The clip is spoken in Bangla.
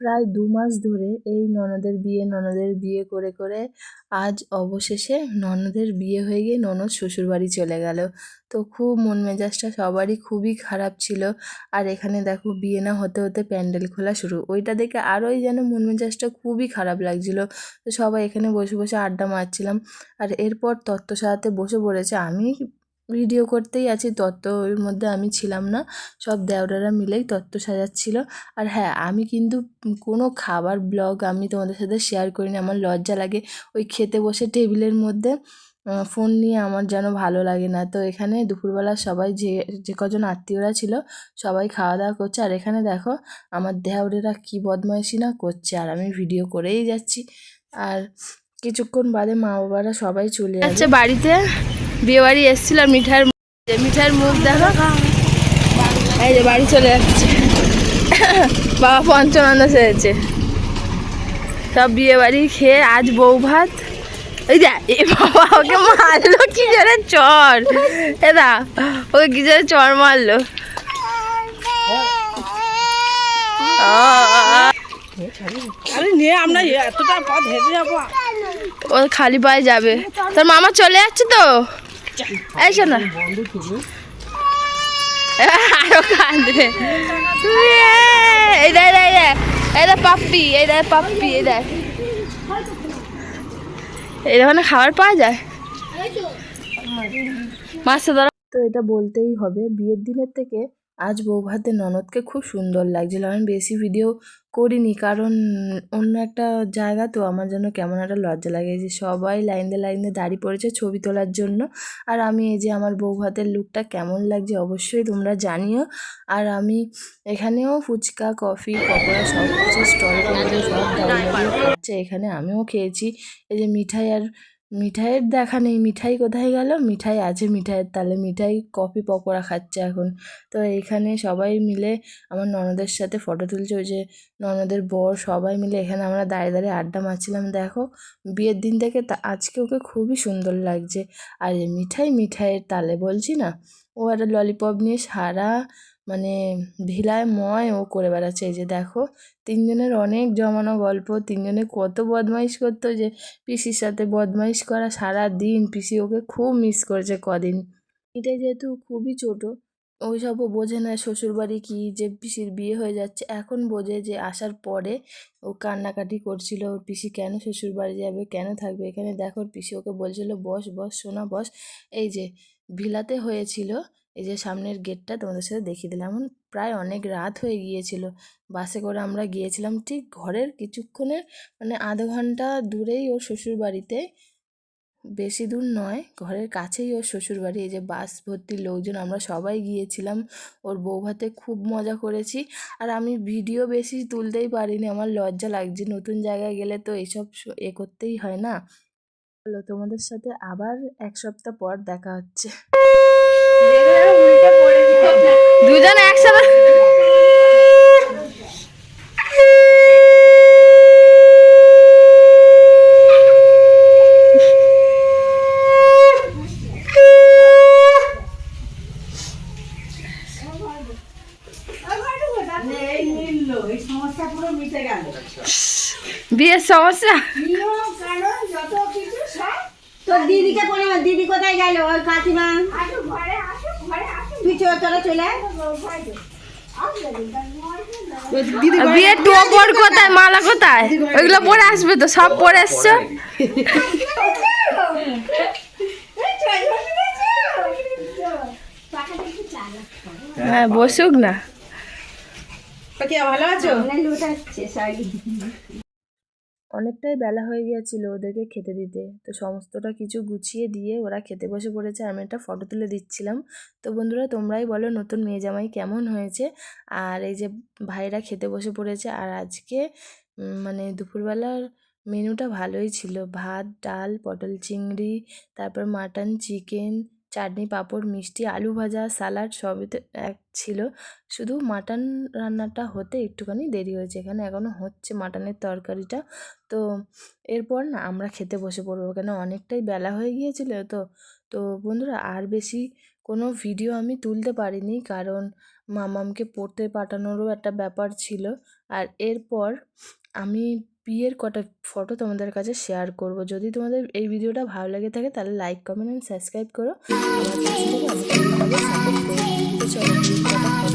প্রায় দু মাস ধরে এই ননদের বিয়ে ননদের বিয়ে করে করে আজ অবশেষে ননদের বিয়ে হয়ে গিয়ে ননদ শ্বশুরবাড়ি চলে গেল। তো খুব মন মেজাজটা সবারই খুবই খারাপ ছিল। আর এখানে দেখো বিয়ে না হতে হতে প্যান্ডেল খোলা শুরু। ওইটা দেখে আরোই যেন মন মেজাজটা খুবই খারাপ লাগছিল। তো সবাই এখানে বসে বসে আড্ডা মারছিলাম। আর এরপর তত্ত্ব সাজাতে বসে পড়েছে। আমি ভিডিও করতেই আছি, তত্ত্বর মধ্যে আমি ছিলাম না। সব দেওরারা মিলেই তত্ত্ব সাজাচ্ছিল। আর হ্যাঁ আমি কিন্তু কোনো খাবার, ব্লগ আমি তোমাদের সাথে শেয়ার করিনি। আমার লজ্জা লাগে ওই খেতে বসে টেবিলের মধ্যে ফোন নিয়ে আমার যেন ভালো লাগে না। তো এখানে দুপুরবেলা সবাই যে যে কজন আত্মীয়রা ছিল, সবাই খাওয়া দাওয়া করছে। আর এখানে দেখো, আমার দেওরেরা কী বদমাইশি না করছে। আর আমি ভিডিও করেই যাচ্ছি। আর কিছুক্ষণ বাদে মা বাবারা সবাই চলে যাচ্ছে বাড়িতে বিয়ে বাড়ি এসেছিল আর মিঠাইয়ের মিঠাইয়ের মুখ দেখো। এই যে বাড়ি চলে যাচ্ছে। বাবা পঞ্চনন্দা সেরেছে সব বিয়ে বাড়ি খেয়ে আজ বউ ভাত। এই যা এ বাবা ওকে মারলো কি জোরে চর। এদা ওকে কি জোরে চর মারলো। ও খালি পায়ে যাবে। তোর মামা চলে যাচ্ছে তো? এই শোনা। আরও কাঁদবে এই দেখ, এই এই দেখ। পাপ্পি, এই দেখ, পাপ্পি, এই দেখ। এই দোকানে খাবার পাওয়া যায়? মাছটা ধরা তো এটা বলতেই হবে, বিয়ের দিনের থেকে আজ বউ ভাতে ননদকে খুব সুন্দর লাগছিল। আমি বেশি ভিডিও করিনি। কারণ অন্য একটা জায়গা তো আমার জন্য কেমন একটা লজ্জা লাগে যে সবাই লাইন দিয়ে লাইন দিয়ে দাঁড়িয়ে পড়েছে ছবি তোলার জন্য। আর আমি এই যে আমার বউ ভাতের লুকটা কেমন লাগছে অবশ্যই তোমরা জানিও। আর আমি এখানেও ফুচকা, কফি, পকোড়া সব কিছু স্টল করে সব দাঁড়িয়ে খাচ্ছে এখানে আমিও খেয়েছি। এই যে মিঠাই আর মিঠাইয়ের দেখা নেই, মিঠাই কোথায় গেল? মিঠাই আছে মিঠাইয়ের তালে, মিঠাই কফি পকোড়া খাচ্ছে এখন। তো এইখানে সবাই মিলে আমার ননদের সাথে ফটো তুলছে, ওই যে ননদের বর সবাই মিলে এখানে আমরা দাঁড়িয়ে দাঁড়িয়ে আড্ডা মারছিলাম। দেখো, বিয়ের দিন থেকে তা, আজকে ওকে খুবই সুন্দর লাগছে। আর মিঠাই মিঠাইয়ের তালে বলছি না, ও একটা ললিপপ নিয়ে সারা মানে ভিলায় ময় ও করে বেড়াচ্ছে এই যে দেখো। তিনজনের অনেক জমানো গল্প, তিনজনে কত বদমাইশ করতো যে পিসির সাথে বদমাইশ করা সারা দিন পিসি ওকে খুব মিস করেছে কদিন। এটাই যেহেতু খুবই ছোটো, ওইসবও বোঝে না শ্বশুরবাড়ি কি যে পিসির বিয়ে হয়ে যাচ্ছে। এখন বোঝে যে আসার পরে ও কান্নাকাটি করছিল, ওর পিসি কেন শ্বশুরবাড়ি যাবে, কেন থাকবে এখানে? দেখো পিসি ওকে বলছিল, বস বস সোনা বস। এই যে, ভিলাতে হয়েছিল এই যে সামনের গেটটা তোমাদের সাথে দেখিয়ে দিলাম। প্রায় অনেক রাত হয়ে গিয়েছিল। বাসে করে আমরা গিয়েছিলাম ঠিক ঘরের কিছুক্ষণের মানে আধ ঘণ্টা দূরেই ওর শ্বশুরবাড়িতে। বেশি দূর নয়, ঘরের কাছেই ওর শ্বশুরবাড়ি। এই যে বাস ভর্তি লোকজন, আমরা সবাই গিয়েছিলাম। ওর বউ ভাতে খুব মজা করেছি। আর আমি ভিডিও বেশি তুলতেই পারিনি। আমার লজ্জা লাগছে, নতুন জায়গায় গেলে তো এইসব স- এ করতেই হয় না। তোমাদের সাথে আবার এক সপ্তাহ পর দেখা হচ্ছে। দুজন একসাথে। এই মিললো এই সমস্যা পুরো মিটে গেল। বিয়ের সমস্যা? নিয়ম কানুন যত কিছু সব তোর দিদিকে দিদি কোথায় গেল? ওই কাকিমা। তুই চল তোরা চলে বিয়ের টোপর কোথায় মালা কোথায়? ওইগুলো পরে আসবে তো সব পরে এসছো? হ্যাঁ বসুক না। ভালো আছো? অনেকটাই বেলা হয়ে গিয়েছিল ওদেরকে খেতে দিতে। তো সমস্তটা কিছু গুছিয়ে দিয়ে ওরা খেতে বসে পড়েছে। আমি একটা ফটো তুলে দিচ্ছিলাম। তো বন্ধুরা, তোমরাই বলো নতুন মেয়ে জামাই কেমন হয়েছে? আর এই যে ভাইরা খেতে বসে পড়েছে, আর আজকে মানে দুপুরবেলার মেনুটা ভালোই ছিল। ভাত, ডাল, পটল, চিংড়ি, তারপর মাটন চিকেন চাটনি, পাঁপড়, মিষ্টি, আলু ভাজা স্যালাড সবই তো এক ছিল। শুধু মাটন রান্নাটা হতে একটুখানি দেরি হয়েছে। এখানে এখনও হচ্ছে মাটনের তরকারিটা। তো এরপর না আমরা খেতে বসে পড়ব কেন? অনেকটাই বেলা হয়ে গিয়েছিল তো। তো বন্ধুরা, আর বেশি কোনো ভিডিও আমি তুলতে পারিনি কারণ মামামকে পড়তে পাঠানোরও একটা ব্যাপার ছিল। আর এরপর আমি বিয়ের কটা ফটো তোমাদের কাছে শেয়ার করব। যদি তোমাদের এই ভিডিওটা ভালো লেগে থাকে, তাহলে লাইক কমেন্ট অ্যান্ড সাবস্ক্রাইব করো। আমার